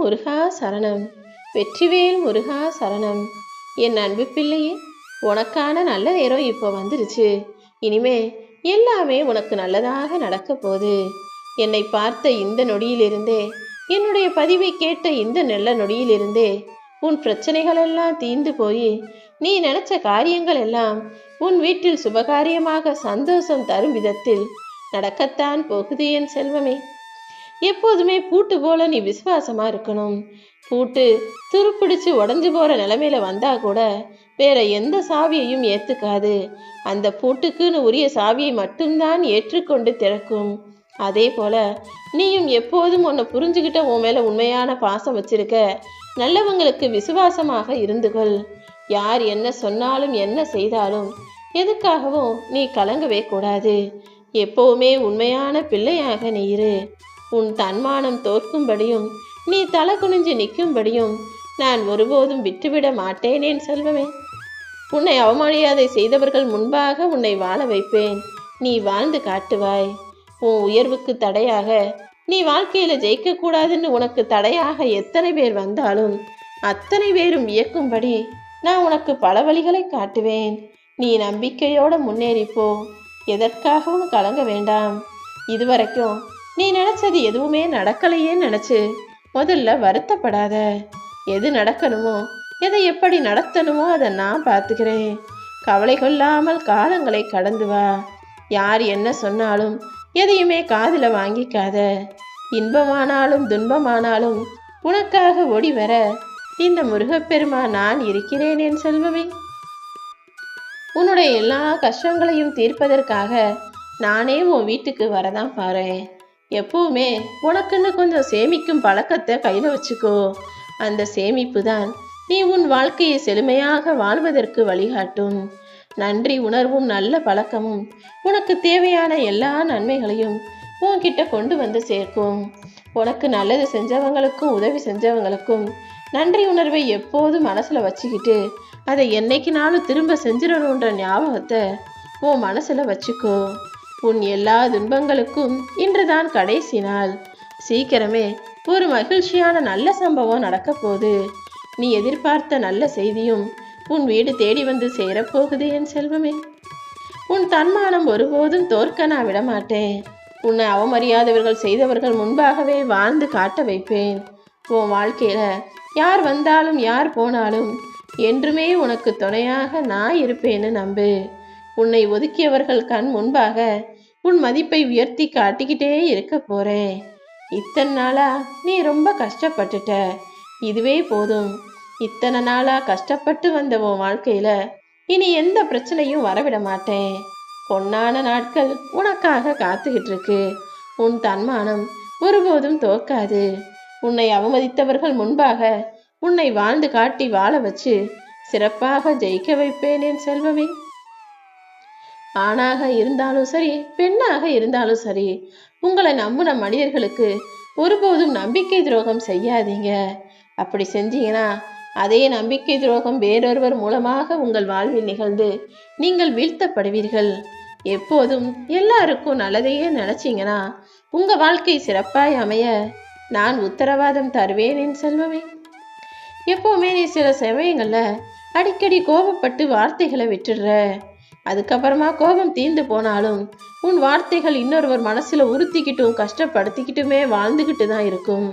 முருகா சரணம். வெற்றிவேல் முருகா சரணம். என் அன்பு பிள்ளையே உனக்கான நல்ல நேரம் இப்போ வந்துருச்சு. இனிமே எல்லாமே உனக்கு நல்லதாக நடக்க போகுது. என்னை பார்த்த இந்த நொடியிலிருந்தே என்னுடைய பதிவை கேட்ட இந்த நல்ல நொடியிலிருந்தே உன் பிரச்சனைகள் எல்லாம் தீர்ந்து போய் நீ நினைச்ச காரியங்கள் எல்லாம் உன் வீட்டில் சுபகாரியமாக சந்தோஷம் தரும் விதத்தில் நடக்கத்தான் போகுது என் செல்வமே. எப்போதுமே பூட்டு போல நீ விசுவாசமா இருக்கணும். பூட்டு துருப்பிடிச்சு உடஞ்சு போற நிலைமையில வந்தா கூட வேற எந்த சாவியையும் ஏத்துக்காது. அந்த பூட்டுக்குன்னு உரிய சாவியை மட்டும்தான் ஏற்றுக்கொண்டு திறக்கும். அதே போல நீயும் எப்போதும் உன்னை புரிஞ்சுக்கிட்ட உன் மேல உண்மையான பாசம் வச்சிருக்க நல்லவங்களுக்கு விசுவாசமாக இருந்துகொள் யார் என்ன சொன்னாலும் என்ன செய்தாலும் எதுக்காகவும் நீ கலங்கவே கூடாது. எப்பவுமே உண்மையான பிள்ளையாக நீ இரு. உன் தன்மானம் தோற்கும்படியும் நீ தலை குனிஞ்சு நிற்கும்படியும் நான் ஒருபோதும் விட்டுவிட மாட்டேனேன் செல்வமே. உன்னை அவமரியாதை செய்தவர்கள் முன்பாக உன்னை வாழ வைப்பேன். நீ வாழ்ந்து காட்டுவாய். உன் உயர்வுக்கு தடையாக நீ வாழ்க்கையில ஜெயிக்கக்கூடாதுன்னு உனக்கு தடையாக எத்தனை பேர் வந்தாலும் அத்தனை பேரும் வியக்கும்படி நான் உனக்கு பல வழிகளை காட்டுவேன். நீ நம்பிக்கையோட முன்னேறிப்போ எதற்காகவும் கலங்க வேண்டாம். இதுவரைக்கும் நீ நினச்சது எதுவுமே நடக்கலையே நினச்சி முதல்ல வருத்தப்படாத. எது நடக்கணுமோ எதை எப்படி நடத்தணுமோ அதை நான் பார்த்துக்கிறேன். கவலை கொள்ளாமல் காலங்களை கடந்து வா. யார் என்ன சொன்னாலும் எதையுமே காதில் வாங்கிக்காத. இன்பமானாலும் துன்பமானாலும் உனக்காக ஓடி வர இந்த முருகப்பெருமா நான் இருக்கிறேன் என் செல்வமே. உன்னுடைய எல்லா கஷ்டங்களையும் தீர்ப்பதற்காக நானே உன் வீட்டுக்கு வரதான் பாரு எப்பவுமே உனக்குன்னு கொஞ்சம் சேமிக்கும் பழக்கத்தை கையில் வச்சுக்கோ. அந்த சேமிப்பு தான் நீ உன் வாழ்க்கையை செழுமையாக வாழ்வதற்கு வழிகாட்டும். நன்றி உணர்வும் நல்ல பழக்கமும் உனக்கு தேவையான எல்லா நன்மைகளையும் உன்கிட்ட கொண்டு வந்து சேர்க்கும். உனக்கு நல்லது செஞ்சவங்களுக்கும் உதவி செஞ்சவங்களுக்கும் நன்றி உணர்வை எப்போதும் மனசில் வச்சுக்கிட்டு அதை என்னைக்குனாலும் திரும்ப செஞ்சிடணுன்ற ஞாபகத்தை உன் மனசில் வச்சுக்கோ. உன் எல்லா துன்பங்களுக்கும் இன்றுதான் கடைசி நாள். சீக்கிரமே ஒரு மகிழ்ச்சியான நல்ல சம்பவம் நடக்க போகுது நீ எதிர்பார்த்த நல்ல செய்தியும் உன் வீடு தேடி வந்து சேரப்போகுது என் செல்வமே. உன் தன்மானம் ஒருபோதும் தோற்க நான் விடமாட்டேன். உன்னை அவமரியாதவர்கள் செய்தவர்கள் முன்பாகவே வாழ்ந்து காட்ட வைப்பேன். உன் வாழ்க்கையில யார் வந்தாலும் யார் போனாலும் என்றுமே உனக்கு துணையாக நான் இருப்பேன்னு நம்பு. உன்னை ஒதுக்கியவர்கள் கண் முன்பாக உன் மதிப்பை உயர்த்தி காட்டிக்கிட்டே இருக்க போறேன். இத்தனை நாளா நீ ரொம்ப கஷ்டப்பட்டுட்ட. இதுவே போதும். இத்தனை நாளா கஷ்டப்பட்டு வந்த உன் வாழ்க்கையில இனி எந்த பிரச்சனையும் வரவிட மாட்டேன். பொன்னான நாட்கள் உனக்காக காத்துக்கிட்டு இருக்கு உன் தன்மானம் ஒருபோதும் தோற்காது. உன்னை அவமதித்தவர்கள் முன்பாக உன்னை வாழ்ந்து காட்டி வாழ வச்சு சிறப்பாக ஜெயிக்க வைப்பேன் என் செல்வமே. ஆணாக இருந்தாலும் சரி பெண்ணாக இருந்தாலும் சரி உங்களை நம்பின மனிதர்களுக்கு ஒருபோதும் நம்பிக்கை துரோகம் செய்யாதீங்க. அப்படி செஞ்சீங்கன்னா அதே நம்பிக்கை துரோகம் வேறொருவர் மூலமாக உங்கள் வாழ்வில் நிகழ்ந்து நீங்கள் வீழ்த்தப்படுவீர்கள். எப்போதும் எல்லாருக்கும் நல்லதையே நினச்சிங்கன்னா உங்க வாழ்க்கை சிறப்பாய் அமைய நான் உத்தரவாதம் தருவேன் என் செல்வமே. எப்போவுமே நீ சில சமயங்களில் அடிக்கடி கோபப்பட்டு வார்த்தைகளை விட்டுடுற. அதுக்கப்புறமா கோபம் தீர்ந்து போனாலும் உன் வார்த்தைகள் இன்னொருவர் மனசில் உறுத்திக்கிட்டும் கஷ்டப்படுத்திக்கிட்டுமே வாழ்ந்துக்கிட்டு தான் இருக்கும்.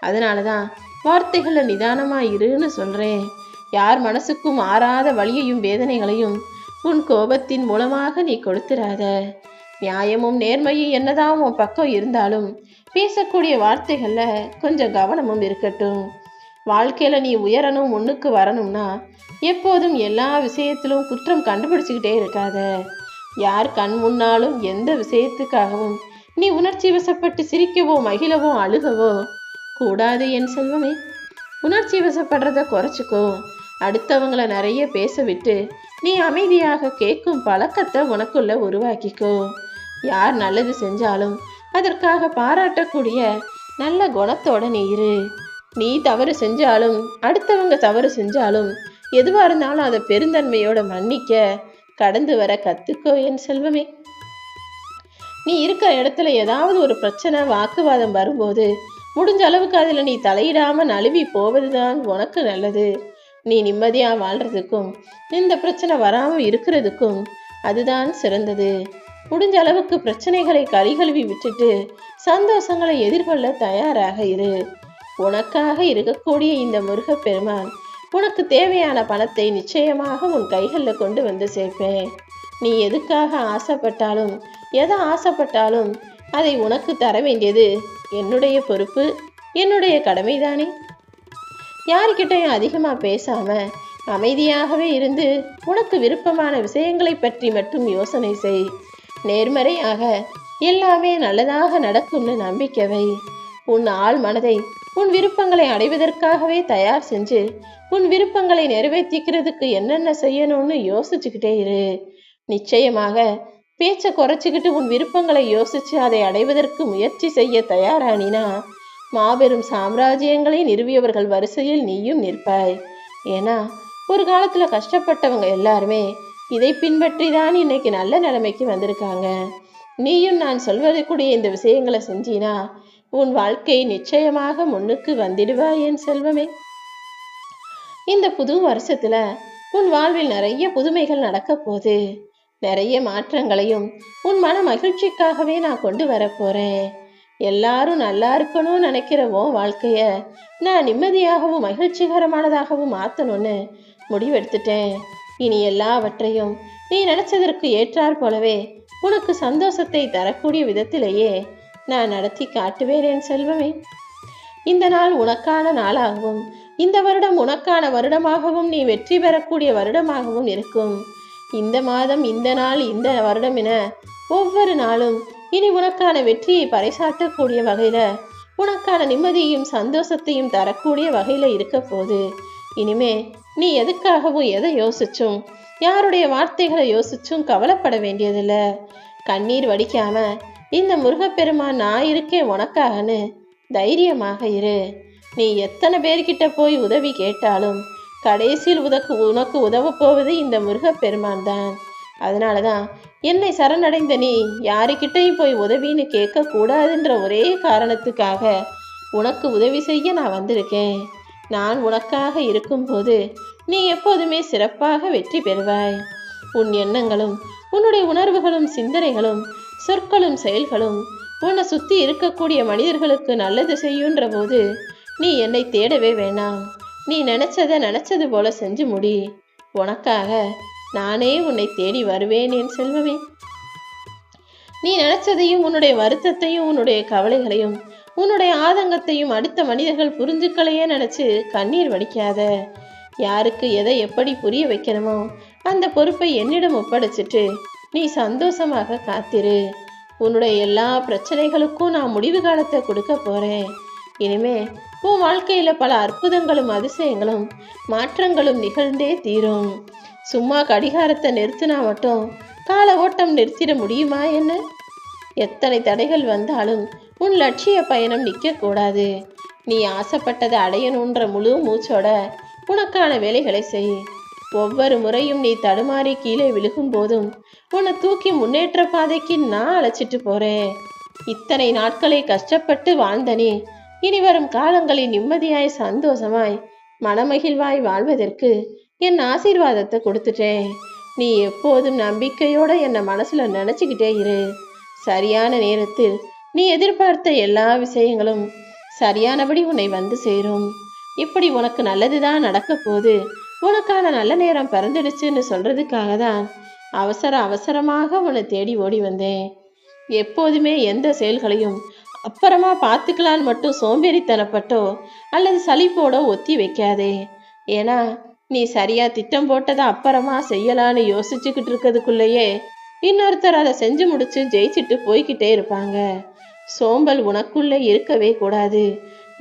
அதனால தான் வார்த்தைகளை நிதானமாக இருன்னு சொல்கிறேன் யார் மனசுக்கும் ஆறாத வழியையும் வேதனைகளையும் உன் கோபத்தின் மூலமாக நீ கொடுத்துறாத. நியாயமும் நேர்மையும் என்னதான் உன் பக்கம் இருந்தாலும் பேசக்கூடிய வார்த்தைகளில் கொஞ்சம் கவனமும் இருக்கட்டும். வாழ்க்கையில் நீ உயரணும் முன்னுக்கு வரணும்னா எப்போதும் எல்லா விஷயத்திலும் குற்றம் கண்டுபிடிச்சிக்கிட்டே இருக்காத. யார் கண் முன்னாலும் எந்த விஷயத்துக்காகவும் நீ உணர்ச்சி வசப்பட்டு சிரிக்கவோ மகிழவோ அழுகவோ கூடாது என் செல்வமே. உணர்ச்சி வசப்படுறத குறைச்சிக்கோ. அடுத்தவங்கள நிறைய பேச விட்டு நீ அமைதியாக கேட்கும் பழக்கத்தை உனக்குள்ள உருவாக்கிக்கோ. யார் நல்லது செஞ்சாலும் அதற்காக பாராட்டக்கூடிய நல்ல குணத்தோட நீ இரு. நீ தவறு செஞ்சாலும் அடுத்தவங்க தவறு செஞ்சாலும் எதுவாக இருந்தாலும் அதை பெருந்தன்மையோட மன்னிக்க கடந்து வர கத்துக்கோ என் செல்வமே. நீ இருக்கிற இடத்துல ஏதாவது ஒரு பிரச்சனை வாக்குவாதம் வரும்போது முடிஞ்ச அளவுக்கு அதில் நீ தலையிடாம நழுவி போவதுதான் உனக்கு நல்லது. நீ நிம்மதியாக வாழ்றதுக்கும் இந்த பிரச்சனை வராமல் இருக்கிறதுக்கும் அதுதான் சிறந்தது. முடிஞ்ச அளவுக்கு பிரச்சனைகளை கழிகழுவி விட்டுட்டு சந்தோஷங்களை எதிர்கொள்ள தயாராக இரு. உனக்காக இருக்கக்கூடிய இந்த முருகப்பெருமான் உனக்கு தேவையான பணத்தை நிச்சயமாக உன் கைகளில் கொண்டு வந்து சேர்ப்பேன். நீ எதுக்காக ஆசைப்பட்டாலும் எதை ஆசைப்பட்டாலும் அதை உனக்கு தர வேண்டியது என்னுடைய பொறுப்பு என்னுடைய கடமைதானே? யாருக்கிட்டையும் அதிகமாக பேசாம அமைதியாகவே இருந்து உனக்கு விருப்பமான விஷயங்களை பற்றி மட்டும் யோசனை செய். நேர்மறையாக எல்லாமே நல்லதாக நடக்கும்னு நம்பிக்கவை உன் ஆள் மனதை உன் விருப்பங்களை அடைவதற்காகவே தயார் செஞ்சு உன் விருப்பங்களை நிறைவேற்றிக்கிறதுக்கு என்னென்ன செய்யணும்னு யோசிச்சுக்கிட்டே இரு. நிச்சயமாக பேச்சை குறைச்சிக்கிட்டு உன் விருப்பங்களை யோசிச்சு அதை அடைவதற்கு முயற்சி செய்ய தயாரானினா மாபெரும் சாம்ராஜ்யங்களை நிறுவியவர்கள் வரிசையில் நீயும் நிற்பாய். ஏன்னா ஒரு காலத்துல கஷ்டப்பட்டவங்க எல்லாருமே இதை பின்பற்றி தான் இன்னைக்கு நல்ல நிலைமைக்கு வந்திருக்காங்க. நீயும் நான் சொல்வதற்குரிய இந்த விஷயங்களை செஞ்சினா உன் வாழ்க்கை நிச்சயமாக முன்னுக்கு வந்திடுவாய் என் செல்வமே. இந்த புது வருஷத்துல உன் வாழ்வில் நிறைய புதுமைகள் நடக்க போகுது. நிறைய மாற்றங்களையும் உன் மன மகிழ்ச்சிக்காகவே நான் கொண்டு வரப்போறேன் எல்லாரும் நல்லா இருக்கணும்னு நினைக்கிற உன் வாழ்க்கைய நான் நிம்மதியாகவும் மகிழ்ச்சிகரமானதாகவும் மாற்றணும்னு முடிவெடுத்துட்டேன். இனி எல்லாவற்றையும் நீ நினைச்சதற்கு ஏற்றாற் போலவே உனக்கு சந்தோஷத்தை தரக்கூடிய விதத்திலேயே நான் நடத்தி காட்டுவேன் என் செல்வமே. இந்த நாள் உனக்கான நாளாகவும் இந்த வருடம் உனக்கான வருடமாகவும் நீ வெற்றி பெறக்கூடிய வருடமாகவும் இருக்கும். இந்த மாதம் இந்த நாள் இந்த வருடம் என ஒவ்வொரு நாளும் இனி உனக்கான வெற்றியை பறைசாற்றக்கூடிய வகையில உனக்கான நிம்மதியையும் சந்தோஷத்தையும் தரக்கூடிய வகையில இருக்க போது இனிமே நீ எதுக்காகவும் எதை யோசிச்சும் யாருடைய வார்த்தைகளை யோசிச்சும் கவலைப்பட வேண்டியதில்லை. கண்ணீர் வடிக்காம இந்த முருகப்பெருமான் நான் இருக்கேன் உனக்காகன்னு தைரியமாக இரு. நீ எத்தனை பேர்கிட்ட போய் உதவி கேட்டாலும் கடைசியில் உதக்கு உனக்கு உதவப் போவது இந்த முருகப்பெருமான் தான். அதனால தான் என்னை சரணடைந்த நீ யாருக்கிட்டையும் போய் உதவின்னு கேட்கக்கூடாதுன்ற ஒரே காரணத்துக்காக உனக்கு உதவி செய்ய நான் வந்திருக்கேன். நான் உனக்காக இருக்கும்போது நீ எப்போதுமே சிறப்பாக வெற்றி பெறுவாய். உன் எண்ணங்களும் உன்னுடைய உணர்வுகளும் சிந்தனைகளும் சொற்களும் செயல்களும் உன்னை சுத்தி இருக்கக்கூடிய மனிதர்களுக்கு நல்லது செய்யுன்ற போது நீ என்னை தேடவே வேணாம். நீ நினைச்சத நினைச்சது போல செஞ்சு முடி. உனக்காக நானே உன்னை தேடி வருவேன் என் செல்வமே. நீ நினைச்சதையும் உன்னுடைய வருத்தத்தையும் உன்னுடைய கவலைகளையும் உன்னுடைய ஆதங்கத்தையும் அடுத்த மனிதர்கள் புரிஞ்சுக்கலையே நினைச்சு கண்ணீர் வடிக்காத. யாருக்கு எதை எப்படி புரிய வைக்கணுமோ அந்த பொறுப்பை என்னிடம் ஒப்படைச்சிட்டு நீ சந்தோஷமாக காத்திரு. உன்னுடைய எல்லா பிரச்சனைகளுக்கும் நான் முடிவு காலத்தை கொடுக்க போறேன். இனிமே உன் வாழ்க்கையில பல அற்புதங்களும் அதிசயங்களும் மாற்றங்களும் நிகழ்ந்தே தீரும். சும்மா கடிகாரத்தை நிறுத்தினா மட்டும் கால ஓட்டம் நிறுத்திட முடியுமா என்ன? எத்தனை தடைகள் வந்தாலும் உன் லட்சிய பயணம் நிற்கக்கூடாது நீ ஆசைப்பட்டதை அடையணுன்ற முழு மூச்சோட உனக்கான வேலைகளை செய். ஒவ்வொரு முறையும் நீ தடுமாறி கீழே விழுகும் போதும் உன்னை தூக்கி முன்னேற்ற பாதைக்கு நான் அழைச்சிட்டு போறேன். இத்தனை நாட்களை கஷ்டப்பட்டு வாழ்ந்தனே இனி வரும் காலங்களில் நிம்மதியாய் சந்தோஷமாய் மனமகிழ்வாய் வாழ்வதற்கு என் ஆசீர்வாதத்தை கொடுத்துட்டேன். நீ எப்போதும் நம்பிக்கையோட என்னை மனசுல நினைச்சுக்கிட்டே இரு. சரியான நேரத்தில் நீ எதிர்பார்த்த எல்லா விஷயங்களும் சரியானபடி உன்னை வந்து சேரும். இப்படி உனக்கு நல்லதுதான் நடக்க போகுது. உனக்கான நல்ல நேரம் பிறந்துடுச்சுன்னு சொல்றதுக்காக தான் அவசர அவசரமாக உன்னை தேடி ஓடி வந்தேன். எப்போதுமே எந்த செயல்களையும் அப்புறமா பார்த்துக்கலான்னு மட்டும் சோம்பேறித்தனப்பட்டோ அல்லது சலிப்போடோ ஒத்தி வைக்காதே. ஏன்னா நீ சரியா திட்டம் போட்டதை அப்புறமா செய்யலான்னு யோசிச்சுக்கிட்டு இருக்கிறதுக்குள்ளேயே இன்னொருத்தர் அதை செஞ்சு முடிச்சு ஜெயிச்சுட்டு போய்கிட்டே இருப்பாங்க. சோம்பல் உனக்குள்ளே இருக்கவே கூடாது.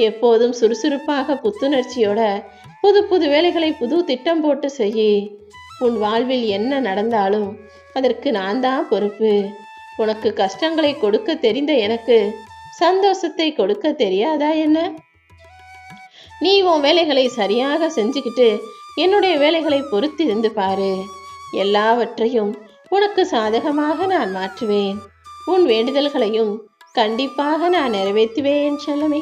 எப்போதும் சுறுசுறுப்பாக புத்துணர்ச்சியோட புது புது வேலைகளை புது திட்டம் போட்டு செய் உன் வாழ்வில் என்ன நடந்தாலும் அதற்கு நான் தான் பொறுப்பு. உனக்கு கஷ்டங்களை கொடுக்க தெரிந்த எனக்கு சந்தோஷத்தை கொடுக்க தெரியாதா என்ன? நீ உன் வேலைகளை சரியாக செஞ்சுக்கிட்டு என்னுடைய வேலைகளை பொறுத்து இருந்து பாரு. எல்லாவற்றையும் உனக்கு சாதகமாக நான் மாற்றுவேன். உன் வேண்டுதல்களையும் கண்டிப்பாக நான் நிறைவேற்றுவேன் செல்லமே.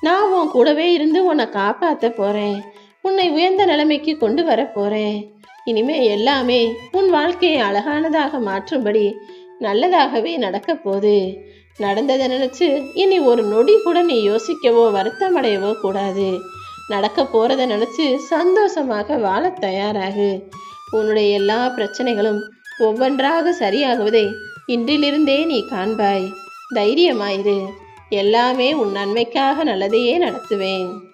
நான் உன் கூடவே இருந்து உன்னை காப்பாற்ற போறேன். உன்னை உயர்ந்த நிலைமைக்கு கொண்டு வர போறேன். இனிமே எல்லாமே உன் வாழ்க்கையை அழகானதாக மாற்றும்படி நல்லதாகவே நடக்க போகுது. நடந்ததை நினைச்சு இனி ஒரு நொடி கூட நீ யோசிக்கவோ வருத்தமடையவோ கூடாது. நடக்க போறதை நினைச்சு சந்தோஷமாக வாழ தயாராகு. உன்னுடைய எல்லா பிரச்சனைகளும் ஒவ்வொன்றாக சரியாகுவதை இன்றிலிருந்தே நீ காண்பாய். தைரியமாயிரு. எல்லாமே உன் நன்மைக்காக நல்லதையே நடத்துவேன்.